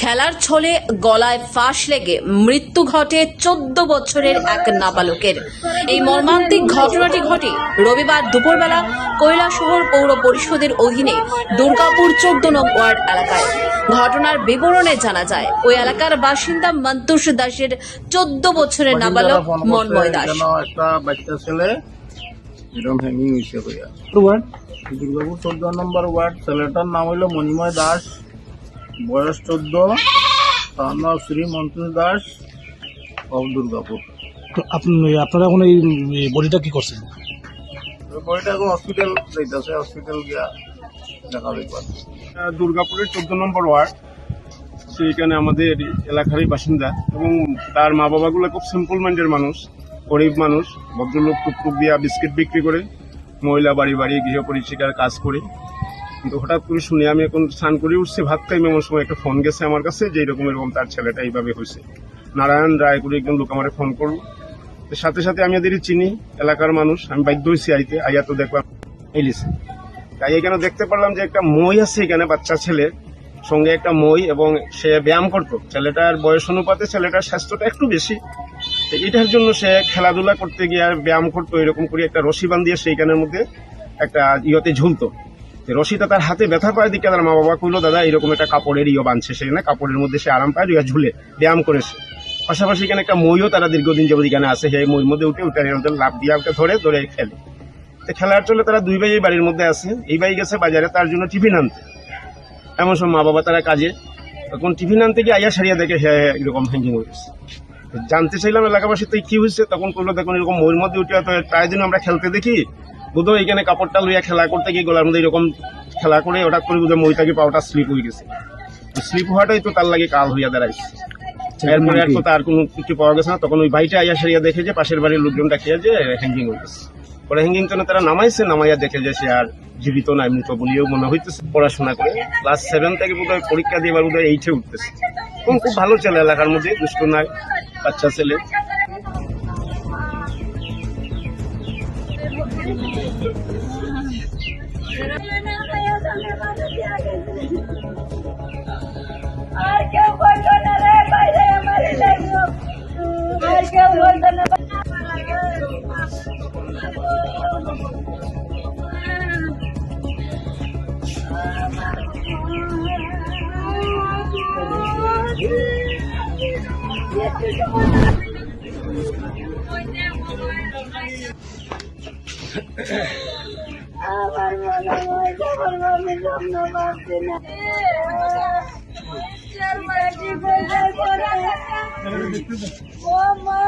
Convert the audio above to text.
খেলার ছলে গলায় ফাঁস লেগে মৃত্যু ঘটে চোদ্দ বছরের এক নাবালকের। এই মর্মান্তিক ঘটনাটি ঘটে রবিবার দুপুরবেলা কৈলাসহর পৌর পরিষদের অধীনে দুর্গাপুর চোদ্দ নং ওয়ার্ড এলাকায়। ঘটনার বিবরণে জানা যায় ওই এলাকার বাসিন্দা মন্তুষ দাসের চোদ্দ বছরের নাবালক মন্ময় দাস। একটা বাচ্চা ছেলে এরকম হ্যাঙ্গিং হয়েছে কইয়া। ওয়ার্ড দুর্গাপুর চোদ্দ নম্বর ওয়ার্ড ছেলেটার নাম হইল মণিময় দাস বয়স চোদ্দ তার নাম শ্রী মন্তুষ দাস অফ দুর্গাপুর। তো আপনি আপনারা এখন এই বডিটা কি করছেন? তো বইটা এখন হসপিটাল যাইতেছে হসপিটাল গিয়া দেখা দেখবার আহ, দুর্গাপুরের চোদ্দ নম্বর ওয়ার্ড সেইখানে আমাদের এলাকারই বাসিন্দা এবং তার মা বাবাগুলো খুব সিম্পল মাইন্ডের মানুষ। গরিব মানুষ, ভদ্রলোক টুকটুক দিয়া বিস্কিট বিক্রি করে, মহিলা বাড়ি বাড়ি গৃহ পরিচিকার কাজ করে। কিন্তু হঠাৎ করে শুনে আমি এখন স্নান করে উঠছি, ভাত খাই, এমন সময় একটা ফোন গেছে আমার কাছে যে এরকম এরকম তার ছেলেটা এইভাবে হয়েছে। নারায়ণ রায় করে একজন লোক আমার ফোন করল। সাথে সাথে আমি এদেরই চিনি, এলাকার মানুষ, আমি বাধ্য হয়েছি আইতে। আইয়া তো দেখলাম এলিছে তাই এখানে দেখতে পারলাম যে একটা মই আছে এখানে, বাচ্চা ছেলে, সঙ্গে একটা মই এবং সে ব্যায়াম করতো। ছেলেটার বয়স অনুপাতে ছেলেটার স্বাস্থ্যটা একটু বেশি। এটার জন্য সে খেলাধুলা করতে গিয়ে ব্যায়াম করতো এরকম করে একটা রশি বান্ধিয়ে সেইখানের মধ্যে একটা ইয়তে ঝুলতো। রশিটা তার হাতে ব্যথা পায় দিকে তার মা বাবা কইলো দাদা এরকম একটা কাপড়ের ইয়ে বাঁধছে সেখানে কাপড়ের মধ্যে সে আরাম পায় ইয়া ঝুলে ব্যায়াম করেছে পাশাপাশি এখানে একটা মইও তারা দীর্ঘদিন যাবত এখানে আছে সেই মইর মধ্যে উঠে উঠে লাভ দিয়ে ওকে ধরে ধরে খেলে। তো খেলার চলে তারা দুই ভাই এই বাড়ির মধ্যে আসে। এই ভাই গেছে বাজারে তার জন্য টিফিন আনতে। এমন সব মা বাবা তারা কাজে তখন টিফিন আনতে গিয়ে আইয়া সারিয়া দেখে হ্যাঁ হ্যাঁ, এরকম হ্যাঙ্গিং হয়েছে তো জানতে চাইলাম এলাকাবাসী তো কি হয়েছে? তখন করল দেখুন এরকম ময়ূর মধ্যে উঠে তো প্রায় দিন আমরা খেলতে দেখি। বোধহয় এখানে কাপড়টা লইয়া খেলা করতে গিয়ে গলার মধ্যে এরকম খেলা করে হঠাৎ করে বোধহয় মইটাকে পাওয়াটা স্লিপ হয়ে গেছে। স্লিপ হওয়াটাই তো তার লাগে কাল হইয়া দাঁড়াইছে। এরপরে আর তো তার কোনো কিছু পাওয়া গেছে না। তখন ওই ভাইটা আইয়া সারিয়া দেখে যে পাশের বাড়ির লোকজনটা খেয়ে যে হ্যাঙ্গিং হয়ে গেছে। পরে হ্যাঙ্গিং তো তারা নামাইছে নামাইয়া দেখে যে সে আর জীবিত নাই মৃত বলিও মনে হইতেছে। পড়াশোনা করে ক্লাস সেভেন থেকে বোধহয় পরীক্ষা দিয়ে এবার বোধহয় এইটে উঠতেছে। খুব ভালো ছেলে এলাকার মধ্যে দুষ্ট নাই। বাচ্চা ছেলে? আর কেউ বলতো না বাইরে আমার আর কেউ বলতো না। আবার মনে হয় যখন আমি জন্ম পাচ্ছি না ও মা